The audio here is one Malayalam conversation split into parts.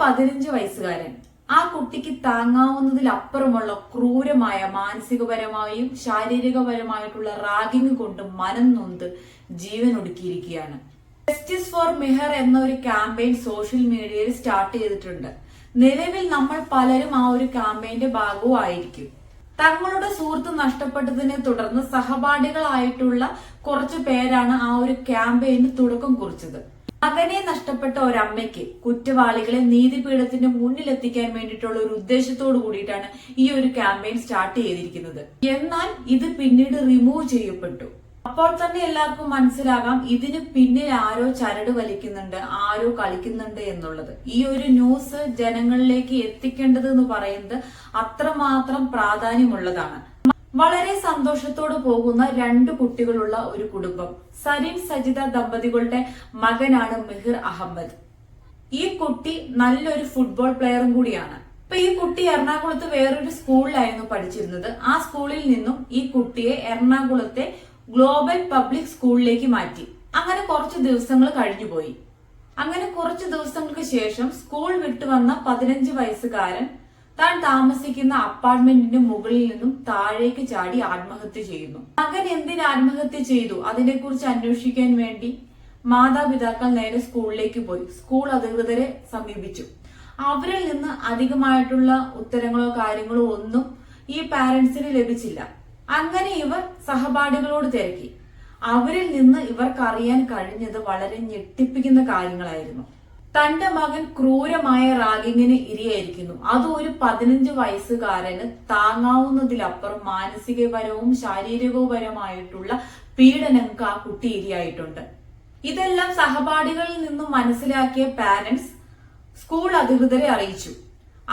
പതിനഞ്ച് വയസ്സുകാരൻ. ആ കുട്ടിക്ക് താങ്ങാവുന്നതിലപ്പുറമുള്ള ക്രൂരമായ മാനസികപരമായും ശാരീരികപരമായിട്ടുള്ള റാഗിങ് കൊണ്ട് മനം നൊന്ത് ജീവൻ ഒടുക്കിയിരിക്കുകയാണ്. ജസ്റ്റിസ് ഫോർ മിഹർ എന്ന ഒരു ക്യാമ്പയിൻ സോഷ്യൽ മീഡിയയിൽ സ്റ്റാർട്ട് ചെയ്തിട്ടുണ്ട്. നിലവിൽ നമ്മൾ പലരും ആ ഒരു ക്യാമ്പയിന്റെ ഭാഗവും ആയിരിക്കും തങ്ങളുടെ സുഹൃത്ത് നഷ്ടപ്പെട്ടതിനെ തുടർന്ന് സഹപാഠികളായിട്ടുള്ള കുറച്ചു പേരാണ് ആ ഒരു ക്യാമ്പയിന് തുടക്കം കുറിച്ചത്. മകനെ നഷ്ടപ്പെട്ട ഒരമ്മയ്ക്ക് കുറ്റവാളികളെ നീതിപീഠത്തിന്റെ മുന്നിലെത്തിക്കാൻ വേണ്ടിയിട്ടുള്ള ഒരു ഉദ്ദേശത്തോടു കൂടിയിട്ടാണ് ഈ ഒരു ക്യാമ്പയിൻ സ്റ്റാർട്ട് ചെയ്തിരിക്കുന്നത്. എന്നാൽ ഇത് പിന്നീട് റിമൂവ് ചെയ്യപ്പെട്ടു. അപ്പോൾ തന്നെ എല്ലാവർക്കും മനസ്സിലാകാം ഇതിന് പിന്നിൽ ആരോ ചരട് വലിക്കുന്നുണ്ട് ആരോ കളിക്കുന്നുണ്ട് എന്നുള്ളത്. ഈ ഒരു ന്യൂസ് ജനങ്ങളിലേക്ക് എത്തിക്കേണ്ടത് എന്ന് പറയുന്നത് അത്രമാത്രം പ്രാധാന്യമുള്ളതാണ്. വളരെ സന്തോഷത്തോടെ പോകുന്ന രണ്ട് കുട്ടികളുള്ള ഒരു കുടുംബം. സരിൻ സജിത ദമ്പതികളുടെ മകനാണ് മിഹിർ അഹമ്മദ്. ഈ കുട്ടി നല്ലൊരു ഫുട്ബോൾ പ്ലെയറും കൂടിയാണ്. ഇപ്പൊ ഈ കുട്ടി എറണാകുളത്ത് വേറൊരു സ്കൂളിലായിരുന്നു പഠിച്ചിരുന്നത്. ആ സ്കൂളിൽ നിന്നും ഈ കുട്ടിയെ എറണാകുളത്തെ ഗ്ലോബൽ പബ്ലിക് സ്കൂളിലേക്ക് മാറ്റി. അങ്ങനെ കുറച്ച് ദിവസങ്ങൾ കഴിഞ്ഞുപോയി അങ്ങനെ കുറച്ച് ദിവസങ്ങൾക്ക് ശേഷം സ്കൂൾ വിട്ടു വന്ന പതിനഞ്ച് വയസ്സുകാരൻ താൻ താമസിക്കുന്ന അപ്പാർട്ട്മെന്റിന്റെ മുകളിൽ നിന്നും താഴേക്ക് ചാടി ആത്മഹത്യ ചെയ്യുന്നു. മകൻ എന്തിന് ആത്മഹത്യ ചെയ്തു? അതിനെക്കുറിച്ച് അന്വേഷിക്കാൻ വേണ്ടി മാതാപിതാക്കൾ നേരെ സ്കൂളിലേക്ക് പോയി. സ്കൂൾ അധികൃതരെ സമീപിച്ചു. അവരിൽ നിന്ന് അധികമായിട്ടുള്ള ഉത്തരങ്ങളോ കാര്യങ്ങളോ ഒന്നും ഈ പാരന്റ്സിന് ലഭിച്ചില്ല. അങ്ങനെ ഇവർ സഹപാഠികളോട് തിരക്കി. അവരിൽ നിന്ന് ഇവർക്കറിയാൻ കഴിഞ്ഞത് വളരെ ഞെട്ടിപ്പിക്കുന്ന കാര്യങ്ങളായിരുന്നു. തന്റെ മകൻ ക്രൂരമായ റാഗിങ്ങിന് ഇരയായിരിക്കുന്നു. അതും ഒരു പതിനഞ്ച് വയസ്സുകാരന് താങ്ങാവുന്നതിലപ്പുറം മാനസികപരവും ശാരീരികപരമായിട്ടുള്ള പീഡനങ്ങൾക്ക് ആ കുട്ടി ഇരയായിട്ടുണ്ട്. ഇതെല്ലാം സഹപാഠികളിൽ നിന്നും മനസ്സിലാക്കിയ പാരന്റ്സ് സ്കൂൾ അധികൃതരെ അറിയിച്ചു.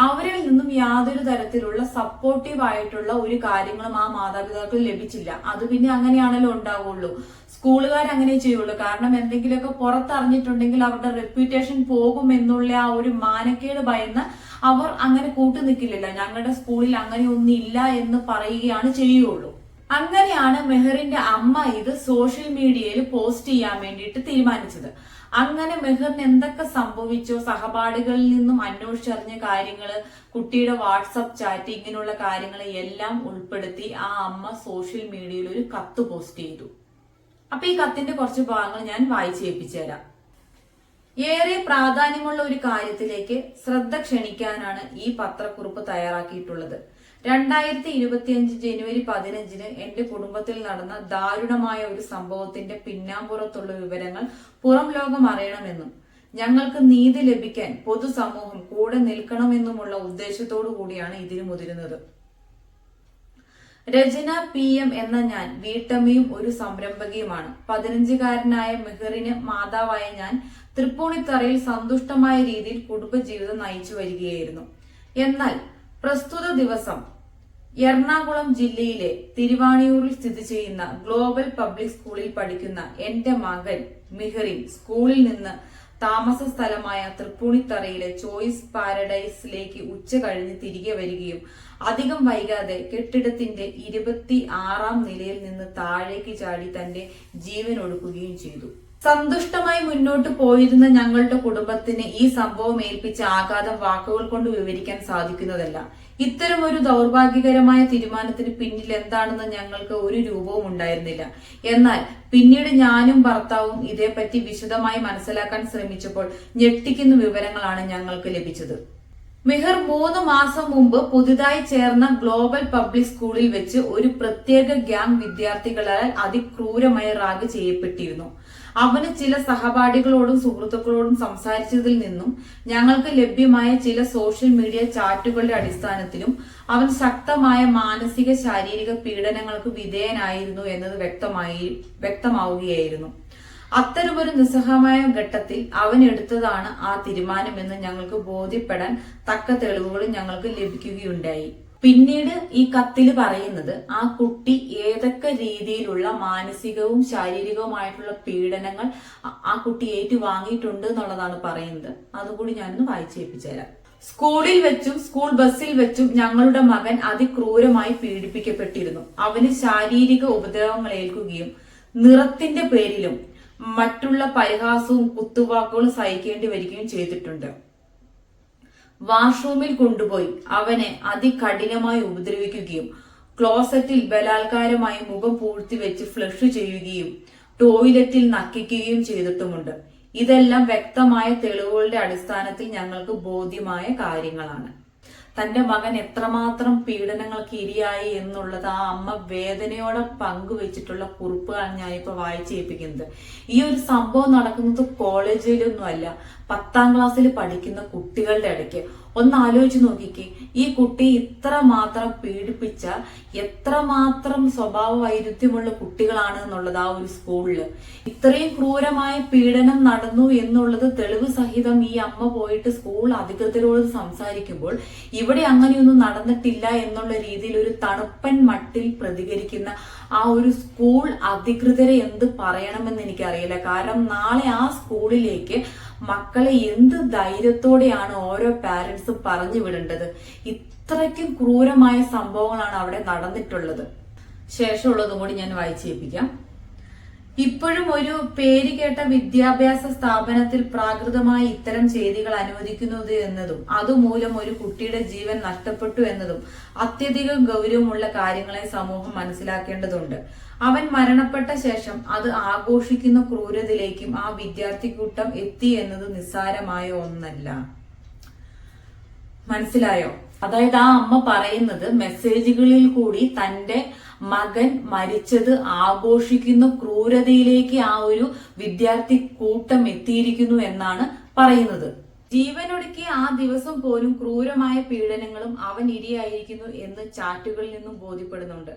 അവരിൽ നിന്നും യാതൊരു തരത്തിലുള്ള സപ്പോർട്ടീവ് ആയിട്ടുള്ള ഒരു കാര്യങ്ങളും ആ മാതാപിതാക്കൾ ലഭിച്ചില്ല. അത് പിന്നെ അങ്ങനെയാണല്ലോ ഉണ്ടാവുള്ളൂ. സ്കൂളുകാർ അങ്ങനെ ചെയ്യുള്ളൂ. കാരണം എന്തെങ്കിലുമൊക്കെ പുറത്തറിഞ്ഞിട്ടുണ്ടെങ്കിൽ അവരുടെ റെപ്യൂട്ടേഷൻ പോകും എന്നുള്ള ആ ഒരു മാനക്കേട് ഭയന്ന് അവർ അങ്ങനെ കൂട്ടു നിൽക്കില്ലല്ല. ഞങ്ങളുടെ സ്കൂളിൽ അങ്ങനെ ഒന്നില്ല എന്ന് പറയുകയാണ് ചെയ്യുള്ളൂ. അങ്ങനെയാണ് മെഹറിന്റെ അമ്മ ഇത് സോഷ്യൽ മീഡിയയിൽ പോസ്റ്റ് ചെയ്യാൻ വേണ്ടിയിട്ട് തീരുമാനിച്ചത്. അങ്ങനെ മെഹറിന് എന്തൊക്കെ സംഭവിച്ചോ സഹപാഠികളിൽ നിന്നും അന്വേഷിച്ചറിഞ്ഞ കാര്യങ്ങൾ കുട്ടിയുടെ വാട്സപ്പ് ചാറ്റ് ഇങ്ങനെയുള്ള കാര്യങ്ങൾ എല്ലാം ഉൾപ്പെടുത്തി ആ അമ്മ സോഷ്യൽ മീഡിയയിൽ ഒരു കത്ത് പോസ്റ്റ് ചെയ്തു. അപ്പൊ ഈ കത്തിന്റെ കുറച്ച് ഭാഗങ്ങൾ ഞാൻ വായിച്ച് ഏൽപ്പിച്ചു തരാം ഏറെ പ്രാധാന്യമുള്ള ഒരു കാര്യത്തിലേക്ക് ശ്രദ്ധ ക്ഷണിക്കാനാണ് ഈ പത്രക്കുറിപ്പ് തയ്യാറാക്കിയിട്ടുള്ളത്. രണ്ടായിരത്തി ഇരുപത്തിയഞ്ച് ജനുവരി പതിനഞ്ചിന് എന്റെ കുടുംബത്തിൽ നടന്ന ദാരുണമായ ഒരു സംഭവത്തിന്റെ പിന്നാമ്പുറത്തുള്ള വിവരങ്ങൾ പുറം ലോകം അറിയണമെന്നും ഞങ്ങൾക്ക് നീതി ലഭിക്കാൻ പൊതുസമൂഹം കൂടെ നിൽക്കണമെന്നുമുള്ള ഉദ്ദേശത്തോടു കൂടിയാണ് ഇതിന് മുതിരുന്നത്. രചന പി എം എന്ന ഞാൻ വീട്ടമ്മയും ഒരു സംരംഭകയുമാണ്. പതിനഞ്ചുകാരനായ മെഹറിന് മാതാവായ ഞാൻ തൃപ്പൂണിത്തറയിൽ സന്തുഷ്ടമായ രീതിയിൽ കുടുംബജീവിതം നയിച്ചു വരികയായിരുന്നു. എന്നാൽ പ്രസ്തുത ദിവസം എറണാകുളം ജില്ലയിലെ തിരുവാണിയൂരിൽ സ്ഥിതി ചെയ്യുന്ന ഗ്ലോബൽ പബ്ലിക് സ്കൂളിൽ പഠിക്കുന്ന എന്റെ മകൻ മിഹറിൻ സ്കൂളിൽ നിന്ന് താമസ സ്ഥലമായ തൃപ്പൂണിത്തറയിലെ ചോയ്സ് പാരഡൈസിലേക്ക് ഉച്ച കഴിഞ്ഞ് തിരികെ വരികയും അധികം വൈകാതെ കെട്ടിടത്തിന്റെ ഇരുപത്തി ആറാം നിലയിൽ നിന്ന് താഴേക്ക് ചാടി തന്റെ ജീവൻ ഒടുക്കുകയും ചെയ്തു. സന്തുഷ്ടമായി മുന്നോട്ട് പോയിരുന്ന ഞങ്ങളുടെ കുടുംബത്തിന് ഈ സംഭവം ഏൽപ്പിച്ച ആഘാതം വാക്കുകൾ കൊണ്ട് വിവരിക്കാൻ സാധിക്കുന്നതല്ല. ഇത്തരം ഒരു ദൗർഭാഗ്യകരമായ തീരുമാനത്തിന് പിന്നിൽ എന്താണെന്ന് ഞങ്ങൾക്ക് ഒരു രൂപവും ഉണ്ടായിരുന്നില്ല. എന്നാൽ പിന്നീട് ഞാനും ഭർത്താവും ഇതേപ്പറ്റി വിശദമായി മനസ്സിലാക്കാൻ ശ്രമിച്ചപ്പോൾ ഞെട്ടിക്കുന്ന വിവരങ്ങളാണ് ഞങ്ങൾക്ക് ലഭിച്ചത്. മെഹർ മൂന്ന് മാസം മുമ്പ് പുതുതായി ചേർന്ന ഗ്ലോബൽ പബ്ലിക് സ്കൂളിൽ വെച്ച് ഒരു പ്രത്യേക ഗ്യാങ് വിദ്യാർത്ഥികളാൽ അതിക്രൂരമായി റാഗ് ചെയ്യപ്പെട്ടിരുന്നു. അവന് ചില സഹപാഠികളോടും സുഹൃത്തുക്കളോടും സംസാരിച്ചതിൽ നിന്നും ഞങ്ങൾക്ക് ലഭ്യമായ ചില സോഷ്യൽ മീഡിയ ചാറ്റുകളുടെ അടിസ്ഥാനത്തിലും അവൻ ശക്തമായ മാനസിക ശാരീരിക പീഡനങ്ങൾക്ക് വിധേയനായിരുന്നു എന്നത് വ്യക്തമായി വ്യക്തമാവുകയായിരുന്നു. അത്തരമൊരു നിസ്സഹമായ ഘട്ടത്തിൽ അവൻ എടുത്തതാണ് ആ തീരുമാനമെന്ന് ഞങ്ങൾക്ക് ബോധ്യപ്പെടാൻ തക്ക തെളിവുകൾ ഞങ്ങൾക്ക് ലഭിക്കുകയുണ്ടായി. പിന്നീട് ഈ കത്തിൽ പറയുന്നത് ആ കുട്ടി ഏതൊക്കെ രീതിയിലുള്ള മാനസികവും ശാരീരികവുമായിട്ടുള്ള പീഡനങ്ങൾ ആ- കുട്ടി ഏറ്റുവാങ്ങിയിട്ടുണ്ട് എന്നുള്ളതാണ് പറയുന്നത്. അതുകൂടി ഞാനൊന്ന് വായിച്ചേൽപ്പിച്ചു തരാം സ്കൂളിൽ വെച്ചും സ്കൂൾ ബസ്സിൽ വെച്ചും ഞങ്ങളുടെ മകൻ അതിക്രൂരമായി പീഡിപ്പിക്കപ്പെട്ടിരുന്നു. അവന് ശാരീരിക ഉപദ്രവങ്ങൾ ഏൽക്കുകയും നിറത്തിന്റെ പേരിലും മറ്റുള്ള പരിഹാസവും കുത്തുവാക്കുകളും സഹിക്കേണ്ടി വരികയും ചെയ്തിട്ടുണ്ട്. വാഷ്റൂമിൽ കൊണ്ടുപോയി അവനെ അതികഠിനമായി ഉപദ്രവിക്കുകയും ക്ലോസറ്റിൽ ബലാത്കാരമായി മുഖം പൂഴ്ത്തി വെച്ച് ഫ്ലഷ് ചെയ്യുകയും ടോയ്ലറ്റിൽ നക്കിക്കുകയും ചെയ്തിട്ടുമുണ്ട്. ഇതെല്ലാം വ്യക്തമായ തെളിവുകളുടെ അടിസ്ഥാനത്തിൽ ഞങ്ങൾക്ക് ബോധ്യമായ കാര്യങ്ങളാണ്. തന്റെ മകൻ എത്രമാത്രം പീഡനങ്ങൾക്ക് ഇരയായി എന്നുള്ളത് ആ അമ്മ വേദനയോടെ പങ്കുവെച്ചിട്ടുള്ള കുറിപ്പാണ് ഞാനിപ്പോ വായിച്ചേൽപ്പിക്കുന്നത് ഈ ഒരു സംഭവം നടക്കുന്നത് കോളേജിലൊന്നുമല്ല പത്താം ക്ലാസ്സിൽ പഠിക്കുന്ന കുട്ടികളുടെ ഇടയ്ക്ക്. ഒന്ന് ആലോചിച്ച് നോക്കിക്കേ ഈ കുട്ടി ഇത്ര മാത്രം പീഡിപ്പിച്ച എത്രമാത്രം സ്വഭാവ വൈരുദ്ധ്യമുള്ള കുട്ടികളാണ് എന്നുള്ളത് ആ ഒരു സ്കൂളിൽ. ഇത്രയും ക്രൂരമായ പീഡനം നടന്നു എന്നുള്ളത് തെളിവ് സഹിതം ഈ അമ്മ പോയിട്ട് സ്കൂൾ അധികൃതരോട് സംസാരിക്കുമ്പോൾ ഇവിടെ അങ്ങനെയൊന്നും നടന്നിട്ടില്ല എന്നുള്ള രീതിയിൽ ഒരു തണുപ്പൻ മട്ടിൽ പ്രതികരിക്കുന്ന ആ ഒരു സ്കൂൾ അധികൃതരെ എന്ത് പറയണമെന്ന് എനിക്കറിയില്ല. കാരണം നാളെ ആ സ്കൂളിലേക്ക് മക്കളെ എന്ത് ധൈര്യത്തോടെയാണ് ഓരോ പാരൻസും പറഞ്ഞു വിടേണ്ടത്. ഇത്രയ്ക്കും ക്രൂരമായ സംഭവങ്ങളാണ് അവിടെ നടന്നിട്ടുള്ളത്. ശേഷമുള്ളതും കൂടി ഞാൻ വായിച്ചേൽപ്പിക്കാം ഇപ്പോഴും ഒരു പേര് കേട്ട വിദ്യാഭ്യാസ സ്ഥാപനത്തിൽ പ്രാകൃതമായി ഇത്തരം ചെയ്തികൾ അനുവദിക്കുന്നത് എന്നതും അതുമൂലം ഒരു കുട്ടിയുടെ ജീവൻ നഷ്ടപ്പെട്ടു എന്നതും അത്യധികം ഗൗരവമുള്ള കാര്യങ്ങളെ സമൂഹം മനസ്സിലാക്കേണ്ടതുണ്ട്. അവൻ മരണപ്പെട്ട ശേഷം അത് ആഘോഷിക്കുന്ന ക്രൂരതയിലേക്കും ആ വിദ്യാർത്ഥി കൂട്ടം എത്തി എന്നത് നിസ്സാരമായ ഒന്നല്ല. മനസ്സിലായോ? അതായത് ആ അമ്മ പറയുന്നത് മെസ്സേജുകളിൽ കൂടി തന്റെ മകൻ മരിച്ചത് ആഘോഷിക്കുന്ന. ക്രൂരതയിലേക്ക് ആ ഒരു വിദ്യാർത്ഥി കൂട്ടം എത്തിയിരിക്കുന്നു എന്നാണ് പറയുന്നത്. ജീവനൊടുക്കിയ ആ ദിവസം പോലും ക്രൂരമായ പീഡനങ്ങളും അവൻ ഇരയായിരിക്കുന്നു എന്ന് ചാറ്റുകളിൽ നിന്നും ബോധ്യപ്പെടുന്നുണ്ട്.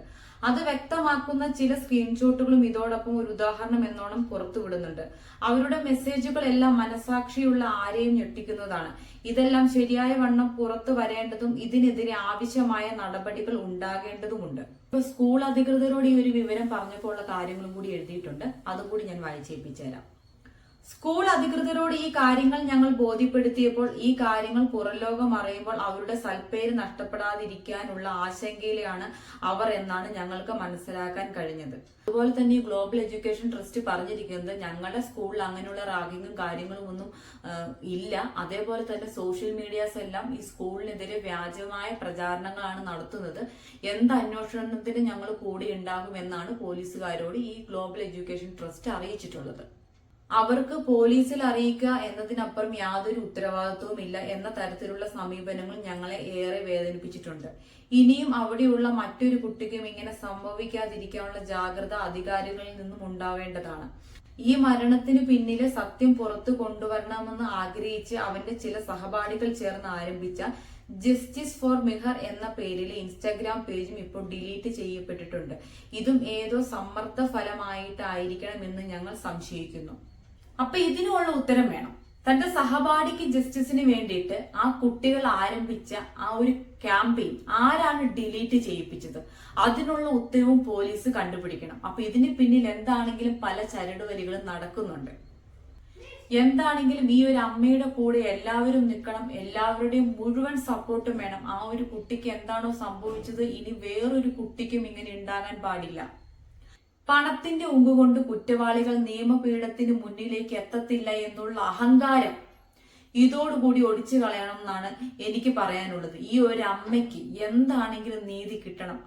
അത് വ്യക്തമാക്കുന്ന ചില സ്ക്രീൻഷോട്ടുകളും ഇതോടൊപ്പം ഒരു ഉദാഹരണം എന്നോണം പുറത്തുവിടുന്നുണ്ട്. അവരുടെ മെസ്സേജുകൾ എല്ലാം മനസാക്ഷിയുള്ള ആരെയും ഞെട്ടിക്കുന്നതാണ്. ഇതെല്ലാം ശരിയായ വണ്ണം പുറത്തു വരേണ്ടതും ഇതിനെതിരെ ആവശ്യമായ നടപടികൾ ഉണ്ടാകേണ്ടതുമുണ്ട്. ഇപ്പൊ സ്കൂൾ അധികൃതരോട് ഈ ഒരു വിവരം പറഞ്ഞപ്പോൾ ഉള്ള കാര്യങ്ങളും കൂടി എഴുതിയിട്ടുണ്ട്. അതും കൂടി ഞാൻ വായിച്ചേൽപ്പിച്ചു തരാം സ്കൂൾ അധികൃതരോട് ഈ കാര്യങ്ങൾ ഞങ്ങൾ ബോധ്യപ്പെടുത്തിയപ്പോൾ ഈ കാര്യങ്ങൾ പുറംലോകം അറിയുമ്പോൾ അവരുടെ സൽപ്പേര് നഷ്ടപ്പെടാതിരിക്കാനുള്ള ആശങ്കയിലാണ് അവർ എന്നാണ് ഞങ്ങൾക്ക് മനസ്സിലാക്കാൻ കഴിഞ്ഞത്. അതുപോലെ തന്നെ ഗ്ലോബൽ എഡ്യൂക്കേഷൻ ട്രസ്റ്റ് പറഞ്ഞിരിക്കുന്നത് ഞങ്ങളുടെ സ്കൂളിൽ അങ്ങനെയുള്ള റാഗിങ്ങും കാര്യങ്ങളും ഒന്നും ഇല്ല. അതേപോലെ തന്നെ സോഷ്യൽ മീഡിയാസ് എല്ലാം ഈ സ്കൂളിനെതിരെ വ്യാജമായ പ്രചാരണങ്ങളാണ് നടത്തുന്നത്. എന്ത് അന്വേഷണത്തിന് ഞങ്ങൾ കൂടി ഉണ്ടാകുമെന്നാണ് പോലീസുകാരോട് ഈ ഗ്ലോബൽ എഡ്യൂക്കേഷൻ ട്രസ്റ്റ് അറിയിച്ചിട്ടുള്ളത്. അവർക്ക് പോലീസിൽ അറിയിക്കുക എന്നതിനപ്പുറം യാതൊരു ഉത്തരവാദിത്വവും ഇല്ല എന്ന തരത്തിലുള്ള സമീപനങ്ങൾ ഞങ്ങളെ ഏറെ വേദനിപ്പിച്ചിട്ടുണ്ട്. ഇനിയും അവിടെയുള്ള മറ്റൊരു കുട്ടിക്കും ഇങ്ങനെ സംഭവിക്കാതിരിക്കാനുള്ള ജാഗ്രത അധികാരികളിൽ നിന്നും ഉണ്ടാവേണ്ടതാണ്. ഈ മരണത്തിന് പിന്നിലെ സത്യം പുറത്തു കൊണ്ടുവരണമെന്ന് ആഗ്രഹിച്ച് അവന്റെ ചില സഹപാഠികൾ ചേർന്ന് ആരംഭിച്ച ജസ്റ്റിസ് ഫോർ മിഹർ എന്ന പേരിലെ ഇൻസ്റ്റാഗ്രാം പേജും ഇപ്പോൾ ഡിലീറ്റ് ചെയ്യപ്പെട്ടിട്ടുണ്ട്. ഇതും ഏതോ സമ്മർദ്ദ ഫലമായിട്ടായിരിക്കണമെന്ന് ഞങ്ങൾ സംശയിക്കുന്നു. അപ്പൊ ഇതിനുള്ള ഉത്തരം വേണം. തന്റെ സഹപാഠിക്ക് ജസ്റ്റിസിന് വേണ്ടിയിട്ട് ആ കുട്ടികൾ ആരംഭിച്ച ആ ഒരു ക്യാമ്പയിൻ ആരാണ് ഡിലീറ്റ് ചെയ്യിപ്പിച്ചത്? അതിനുള്ള ഉത്തരവും പോലീസ് കണ്ടുപിടിക്കണം. അപ്പൊ ഇതിന് പിന്നിൽ എന്താണെങ്കിലും പല ചരടുവലികളും നടക്കുന്നുണ്ട്. എന്താണെങ്കിലും ഈ ഒരു അമ്മയുടെ കൂടെ എല്ലാവരും നിൽക്കണം. എല്ലാവരുടെയും മുഴുവൻ സപ്പോർട്ടും വേണം. ആ ഒരു കുട്ടിക്ക് എന്താണോ സംഭവിച്ചത്? ഇനി വേറൊരു കുട്ടിക്കും ഇങ്ങനെ ഉണ്ടാകാൻ പാടില്ല. പണത്തിന്റെ ഉമ്പ് കൊണ്ട് കുറ്റവാളികൾ നിയമപീഠത്തിന് മുന്നിലേക്ക് എത്തത്തില്ല എന്നുള്ള അഹങ്കാരം ഇതോടുകൂടി ഒടിച്ചു കളയണം എന്നാണ് എനിക്ക് പറയാനുള്ളത്. ഈ ഒരു അമ്മയ്ക്ക് എന്താണെങ്കിലും നീതി കിട്ടണം.